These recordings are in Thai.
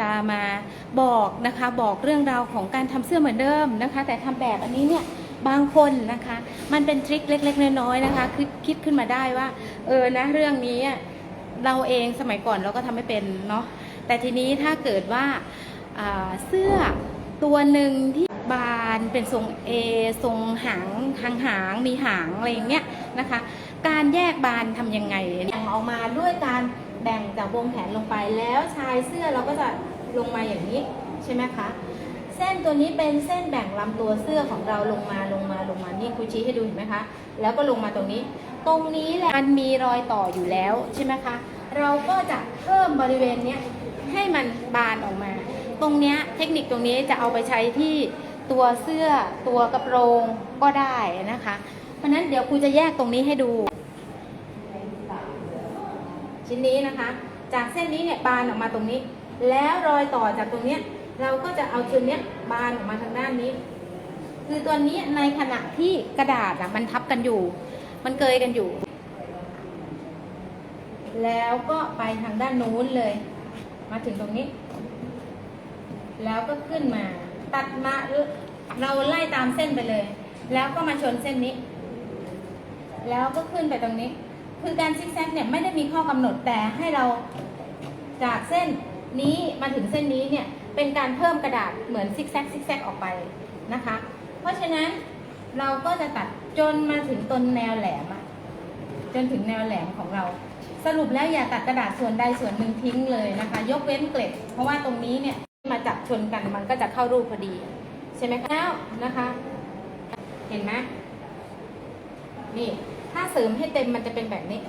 จะมาบอกนะคะบอกเรื่องราวของการทำเสื้อเหมือนเดิมนะคะ แต่ทำแบบอันนี้เนี่ยบางคนนะคะ มันเป็นทริคเล็ก ๆ น้อยๆนะคะคิดคิดขึ้นมาได้ว่า เออนะเรื่องนี้เราเองสมัยก่อนเราก็ทำไม่เป็นเนาะแต่ทีนี้ถ้าเกิดว่าเสื้อตัวหนึ่งที่บานเป็นทรง A ทรงหางหางหางมีหางอะไรอย่างเงี้ยนะคะ การแยกบานทำยังไงแบ่งออกมาด้วยการ แบ่งจากวงแขนลงไปแล้วชายเสื้อเราก็จะลงมาอย่างนี้ใช่ไหมคะ เส้นตัวนี้เป็นเส้นแบ่งลำตัวเสื้อของเราลงมาลงมาลงมานี่ครูชี้ให้ดูเห็นไหมคะ แล้วก็ลงมาตรงนี้ ตรงนี้แหละมันมีรอยต่ออยู่แล้วใช่ไหมคะ เราก็จะเพิ่มบริเวณเนี้ยให้มันบานออกมา ตรงเนี้ยเทคนิคตรงนี้จะเอาไปใช้ที่ตัวเสื้อตัวกระโปรงก็ได้นะคะ เพราะฉะนั้นเดี๋ยวครูจะแยกตรงนี้ให้ดู ชิ้นนี้นะคะ จากเส้นนี้เนี่ยบานออกมาตรงนี้ แล้วรอยต่อจากตรงเนี้ยเราก็จะเอาชิ้นเนี้ยบานออกมาทางด้านนี้ คือตัวนี้ในขณะที่กระดาษอะมันทับกันอยู่ มันเกยกันอยู่ แล้วก็ไปทางด้านนู้นเลย มาถึงตรงนี้ แล้วก็ขึ้นมา ตัดมาเราไล่ตามเส้นไปเลย แล้วก็มาชนเส้นนี้ แล้วก็ขึ้นไปตรงนี้ คือการซิกแซกเนี่ยไม่ได้มีข้อกำหนดแต่ให้เราจากเส้นนี้มาถึงเส้นนี้เนี่ยเป็นการเพิ่มกระดาษเหมือนซิกแซกซิกแซกออกไปนะคะ เพราะฉะนั้นเราก็จะตัดจนมาถึงต้นแนวแหลมจนถึงแนวแหลมของเรา สรุปแล้วอย่าตัดกระดาษส่วนใดส่วนหนึ่งทิ้งเลยนะคะ ยกเว้นเกล็ด เพราะว่าตรงนี้เนี่ยมาจับชนกันมันก็จะเข้ารูปพอดี ใช่ไหมคะแล้วนะคะ เห็นไหมนี่ ถ้าเสริมให้เต็มมันจะเป็นแบบนี้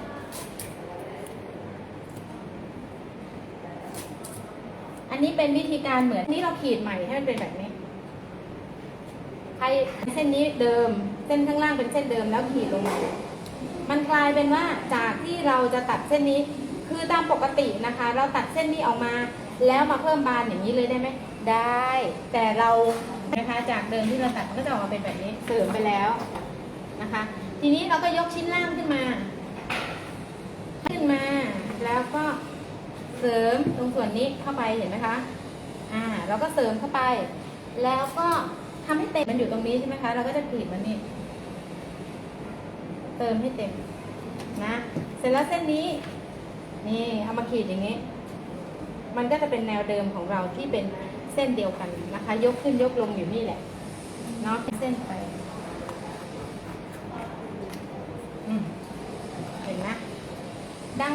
อันนี้เป็นวิธีการเหมือนนี่เราขีดใหม่ให้มันเป็นแบบนี้ใครเส้นนี้เดิม เส้นข้างล่างเป็นเส้นเดิมแล้วขีดลงมา มันกลายเป็นว่าจากที่เราจะตัดเส้นนี้ คือตามปกตินะคะ เราตัดเส้นนี้ออกมา แล้วมาเพิ่มบานอย่างนี้เลยได้ไหมได้ แต่เรานะคะจากเดิมที่เราตัดมันก็จะออกมาเป็นแบบนี้เสริมไปแล้วนะคะ ทีนี้เราก็ยกชิ้นล่างขึ้นมา ขึ้นมา แล้วก็เสริมตรงส่วนนี้เข้าไปเห็นไหมคะ อ่าเราก็เสริมเข้าไป แล้วก็ทำให้เต็มมันอยู่ตรงนี้ใช่ไหมคะ เราก็จะกรีดมันนี่ เติมให้เต็มนะ เสร็จแล้วเส้นนี้ นี่เอามาขีดอย่างนี้ มันก็จะเป็นแนวเดิมของเราที่เป็นเส้นเดียวกันนะคะ ยกขึ้นยกลงอยู่นี่แหละ เนาะเส้นไปอืมเห็นไหมดัง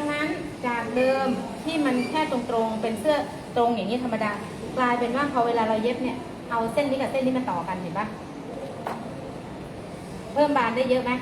นั้นจากเดิมที่มันแค่ตรงๆ เป็นเสื้อตรงอย่างนี้ธรรมดา กลายเป็นว่าพอเวลาเราเย็บเนี่ย เอาเส้นนี้กับเส้นนี้มาต่อกันเห็นปะเพิ่มบานได้เยอะไหม